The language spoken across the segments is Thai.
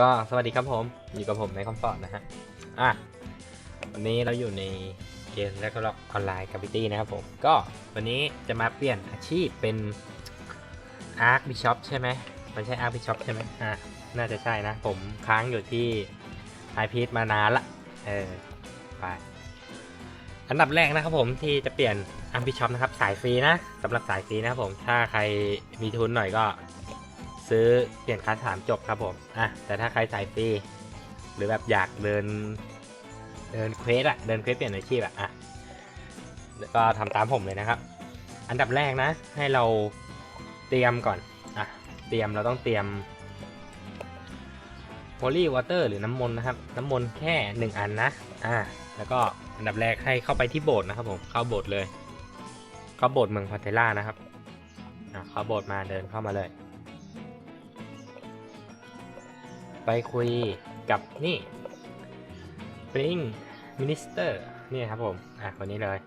ก็สวัสดีครับผม อยู่กับผมในคอมฟอร์ตนะฮะ อะ วันนี้เราอยู่ในเกมและก็ล็อกออนไลน์กับพิตี้นะครับผม ก็วันนี้จะมาเปลี่ยนอาชีพเป็นอาร์คบิชอปใช่ไหม มันใช่อาร์คบิชอปใช่ไหมอะ น่าจะใช่นะ ผมค้างอยู่ที่ไอพีทมานานละ เออ ไป อันดับแรกนะครับผมที่จะเปลี่ยนอาร์คบิชอปนะครับ สายฟรีนะสำหรับสายฟรีนะครับผม ถ้าใครมีทุนหน่อยก็ ซื้อเปลี่ยนคลาสามจบครับผมอะแต่ถ้าใครสายฟรีหรือแบบอยากเดิน เดินเควสอะเดินเควสเปลี่ยนอาชีพอะอะก็ทำตามผมเลยนะครับ อันดับแรกนะ ให้เราเตรียมก่อนอะเตรียมเราต้องเตรียมโพลีวอเตอร์หรือน้ำมนต์นะครับ น้ำมนต์แค่หนึ่งอันนะอะแล้วก็อันดับแรกให้เข้าไปที่โบสถ์นะครับผมเข้าโบสถ์เลย เข้าโบสถ์เมืองพาเทล่านะครับอะเข้าโบสถ์มาเดินเข้ามาเลย ไปคุยกับนี่ Spring Minister นี่ครับผม อะคนนี้เลย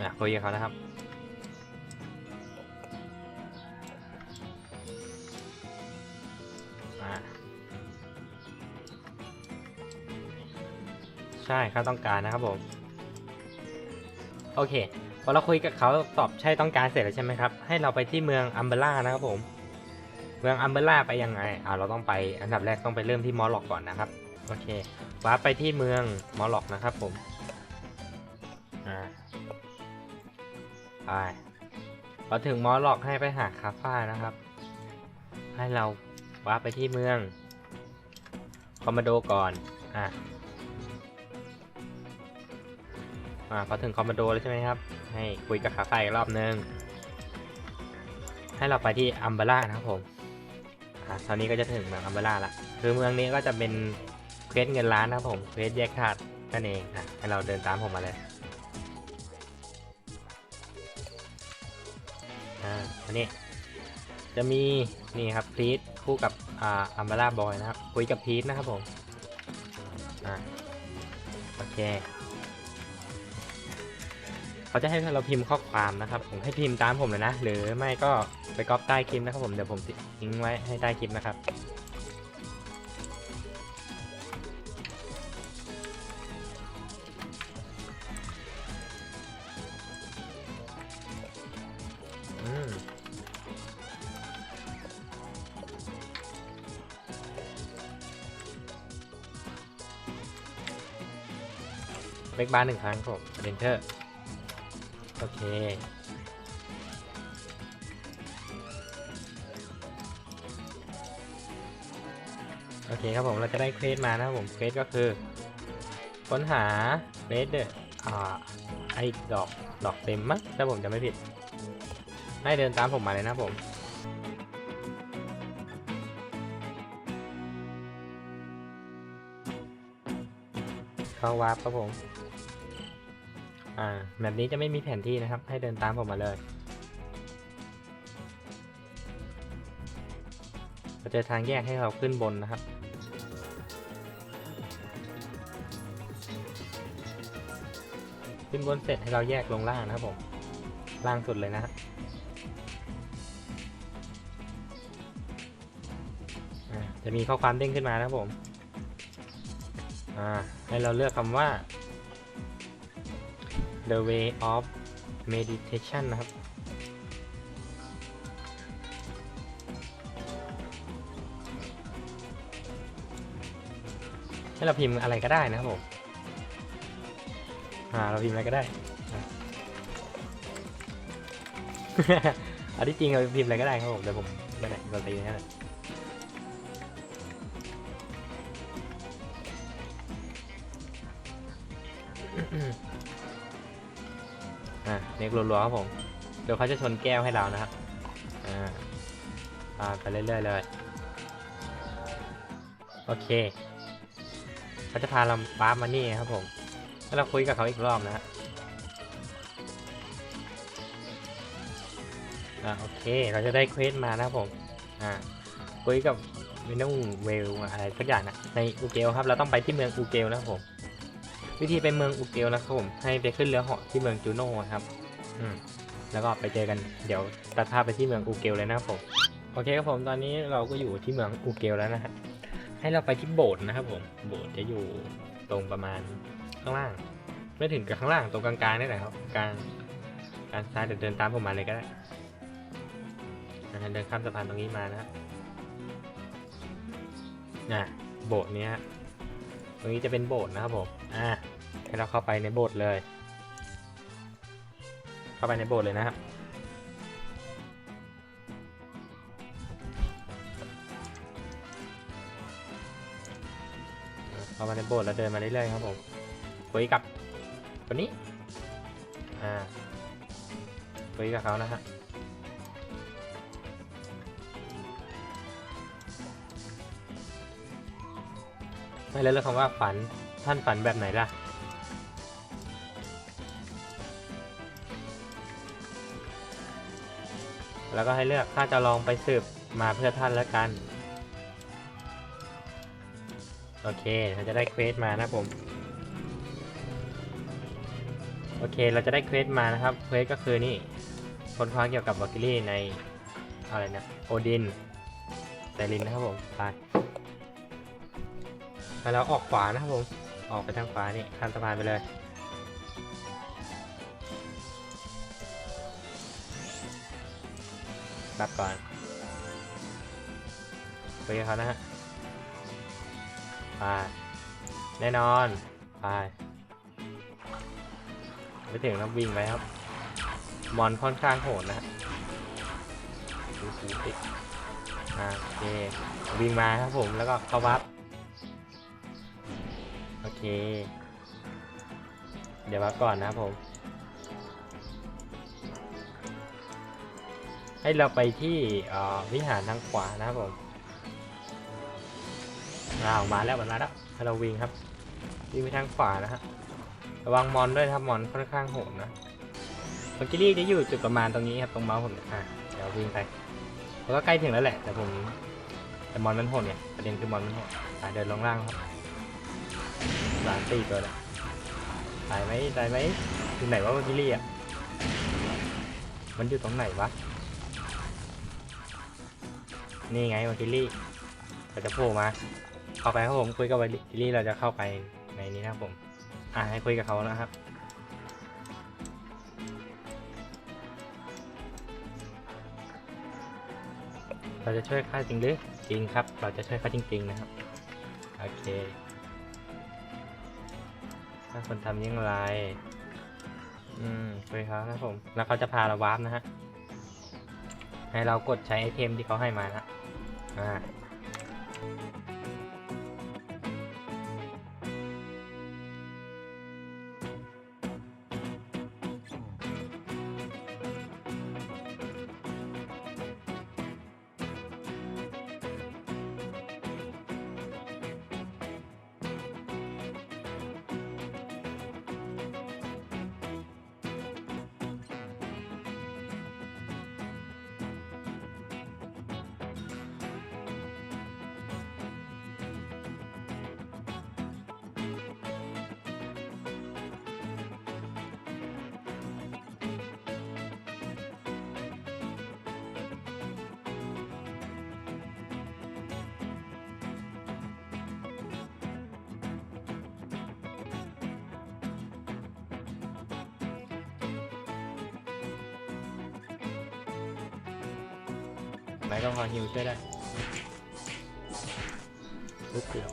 อะคุยกับเขานะครับอะใช่เขาต้องการนะครับผม โอเคพอเราคุยกับเขาตอบใช่ต้องการเสร็จแล้วใช่ไหมครับ ให้เราไปที่เมืองอัมเบล่านะครับผม เมืองอัมเบล่าไปยังไงอ่าเราต้องไปอันดับแรกต้องไปเริ่มที่มอลล็อกก่อนนะครับ โอเควาร์ปไปที่เมืองมอลล็อกนะครับผม อ่าไปพอถึงมอลล็อกให้ไปหาคาฟ้านะครับ ให้เราวาร์ปไปที่เมืองคอมมานโดก่อน อ่าอ่าพอถึงคอมมานโดแล้วใช่ไหมครับ ให้คุยกับคาฟ้าอีกรอบนึงให้เราไปที่อัมเบล่านะครับผม อะตอนนี้ก็จะถึงเมืองอัมเบร่าละคือเมืองนี้ก็จะเป็นเควสเงินล้านนะครับผมเควสแยกธาตุนั่นเองอะให้เราเดินตามผมมาเลยอ่าอันนี้จะมีนี่ครับพีทคู่กับอ่าอัมเบร่าบอยนะครับคุยกับพีทนะครับผมอ่าโอเค เขาจะให้เราพิมพ์ข้อความนะครับ ผมให้พิมพ์ตามผมเลยนะ หรือไม่ก็ไปก๊อปใต้คลิปนะครับผม เดี๋ยวผมทิ้งไว้ให้ใต้คลิปนะครับ อืมเบกบาร์หนึ่งครั้งครับผมเ n นเ e อร์ โอเค โอเคครับผมเราจะได้เควสมานะครับผมเควสก็คือค้นหาเควสเดออ่าไอ้ดอกดอกเต็มมั้งถ้าผมจะไม่ผิด ให้เดินตามผมมาเลยนะครับผมเข้าวาร์ปครับผม อ่าแบบนี้จะไม่มีแผนที่นะครับ ให้เดินตามผมมาเลยเราเจอทางแยกให้เราขึ้นบนนะครับ ขึ้นบนเสร็จให้เราแยกลงล่างนะครับผม ล่างสุดเลยนะฮะจะมีข้อความเด้งขึ้นมานะครับผม อ่า ให้เราเลือกคำว่า The Way of Meditation นะครับ ให้เราพิมพ์อะไรก็ได้นะครับผมอ่าเราพิมพ์อะไรก็ได้ อันที่จริงเราพิมพ์อะไรก็ได้ครับผมเดี๋ยวผมไปไหนเราตีนั่นแหละอะเน็กรัวๆครับผม เดี๋ยวเขาจะชนแก้วให้เรานะครับ อ่าอ่าไปเรื่อยๆเลย โอเคเขาจะพาเราป้าร์ปมานี่ครับผมให้เราคุยกับเขาอีกรอบนะฮะอ่าโอเค เราจะได้เควสมานะครับผม อ่า คุยกับวินนูเวลอะไรสักอย่างนะ ในอูเกลครับ เราต้องไปที่เมืองอูเกลนะครับผม วิธีไปเมืองอูเกลนะครับผม ให้ไปขึ้นเรือเหาะที่เมืองจูโน่ครับ แล้วก็ไปเจอกันเดี๋ยวตัดภาพไปที่เมืองอูเกลเลยนะครับผม โอเคครับผมตอนนี้เราก็อยู่ที่เมืองอูเกลแล้วนะฮะให้เราไปที่โบสถ์นะครับผมโบสถ์จะอยู่ตรงประมาณข้างล่าง ไม่ถึงกับข้างล่างตรงกลางๆนี่แหละครับกลางกลางซ้ายเดี๋ยวเดินตามผมมาเลยก็ได้นะเดินข้ามสะพานตรงนี้มานะครับน่ะโบสถ์เนี้ยตรงนี้จะเป็นโบสถ์นะครับผม อ่า ให้เราเข้าไปในโบสถ์เลย เข้าไปในโบสถ์เลยนะครับเข้ามาในโบสถ์แล้วเดินมาเรื่อยๆครับผมคุยกับคนนี้อ่าคุยกับเขานะฮะไม่แล้วเรื่องคำว่าฝันท่านฝันแบบไหนล่ะ แล้วก็ให้เลือกข้าจะลองไปสืบมาเพื่อท่านแล้วกัน โอเคเราจะได้เควสมานะผม โอเคเราจะได้เควสมานะครับ เควสก็คือนี่ค้นคว้าเกี่ยวกับวอกิลี่ในอะไรนะโอดินไซรินนะครับผมไปไปแล้วออกขวานะครับผม ออกไปทางขวานี่ข้ามสะพานไปเลย รับก่อนคุยกับเขานะฮะไปแน่นอนไปไปถึงแล้ววิ่งไปครับ มอนค่อนข้างโหดนะฮะดูสีติอ่าโอเควิ่งมาครับผมแล้วก็เข้าวับโอเค เดี๋ยววับก่อนนะครับผม ให้เราไปที่วิหารทางขวานะครับผมอ้าวมาแล้วมันมาแล้วให้เราวิ่งครับวิ่งไปทางขวานะฮะระวังมอนด้วยครับมอนค่อนข้างโหดนะเมื่อกี้รีจะอยู่จุดประมาณตรงนี้ครับตรงเมาส์ผมอะเดี๋ยววิ่งไปแล้วก็ใกล้ถึงแล้วแหละ แต่ผมแต่มอนมันโหดเนี่ยประเด็นคือมอนมันโหดอะเดินลงล่างครับสามสี่ตัวเลยตายไหมตายไหมอยู่ไหนวะเมื่อกี้รีอะมันอยู่ตรงไหนวะ นี่ไงเมื่อกี้รีเราจะโผล่มาเข้าไปครับผมคุยกับวาลิลี่เราจะเข้าไปในนี้นะครับผมอ่าให้คุยกับเขานะครับเราจะช่วยค่าจริงหรือจริงครับ เราจะช่วยค่าจริง ๆ นะครับ โอเค ถ้าคนทำยังไรอืมคุยเขานะครับผม แล้วเขาจะพาเราวาร์ปนะฮะ ให้เรากดใช้ไอเทมที่เขาให้มานะ อ่ ไม่ต้องคอฮิวช่วยได้ลุกเดียว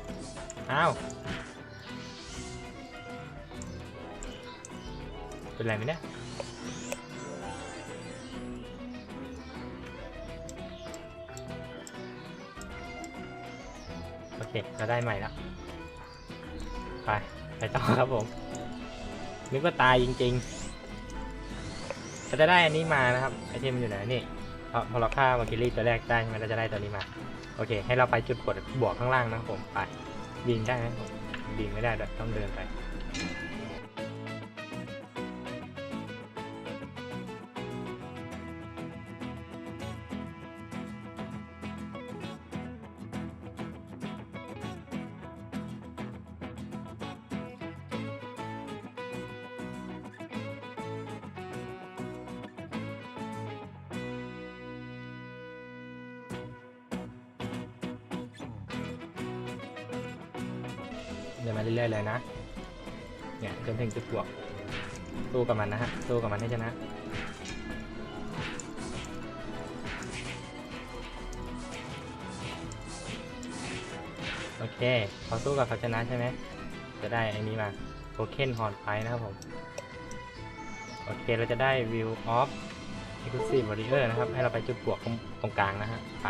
อ้าว เป็นไรไหมเนี่ยโอเคเราได้ใหม่แล้วไป ไปต่อครับผม นึกว่าตายจริงๆเราจะได้อันนี้มานะครับไอเทมอยู่ไหนนี่ พอพอเราฆ่ามาคิลี่ตัวแรกได้มันก็จะได้ตัวนี้มา โอเค ให้เราไปจุดกดบวกข้างล่างนะผมไปบินได้ไหมผมบินไม่ได้ต้องเดินไป เดินมาเรื่อยๆเลยนะ เนี่ยจนถึงจุดบวกสู้กับมันนะฮะสู้กับมันให้ชนะโอเคพอสู้กับเขาชนะใช่ไหมจะได้อ้นี้มาโทเค็นฮอนไปนะครับผม โอเคเราจะได้ View of Exclusive Warrior นะครับ ให้เราไปจุดบวกตรงกลางนะฮะไป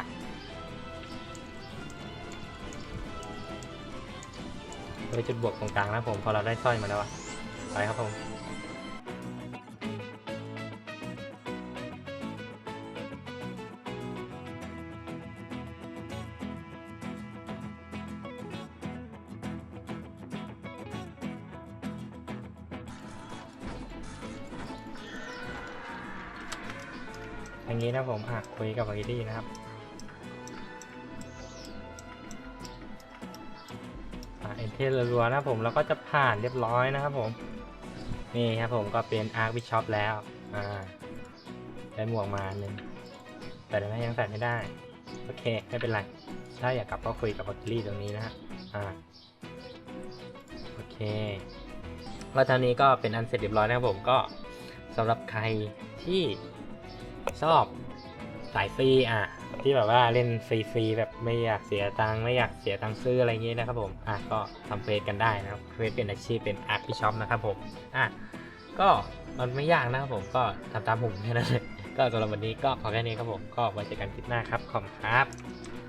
ไปจุดบวกตรงกลางนะผมพอเราได้สร้อยมาแล้วไปครับผมอย่างนี้นะผมอะคุยกับวากิตี้นะครับ รัวๆนะผมแล้วก็จะผ่านเรียบร้อยนะครับผม นี่ครับผมก็เป็นอาร์คบิชอปแล้วอ่าได้หมวกมาหนึ่งแต่ได้ไหมยังใส่ไม่ได้ โอเค ไม่เป็นไร ถ้าอยากกลับก็คุยกับวากิตี้ตรงนี้นะฮะอ่าโอเคแล้วตอนนี้ก็เป็นอันเสร็จเรียบร้อยนะครับผมก็สำหรับใครที่ชอบสายฟรีอะ ที่แบบว่าเล่นฟรีๆแบบไม่อยากเสียตังค์ไม่อยากเสียตังค์ซื้ออะไรอย่างงี้นะครับผมอะก็ทำเฟซกันได้นะครับเฟซเป็นอาชีพเป็นอาร์ที่ช็อปนะครับผมอะก็มันไม่ยากนะครับผมก็ทำตามผมแค่นั้นเลยก็สำหรับวันนี้ก็พอแค่นี้ครับผมก็ไว้เจอกันคลิปหน้าครับขอบคุณครับ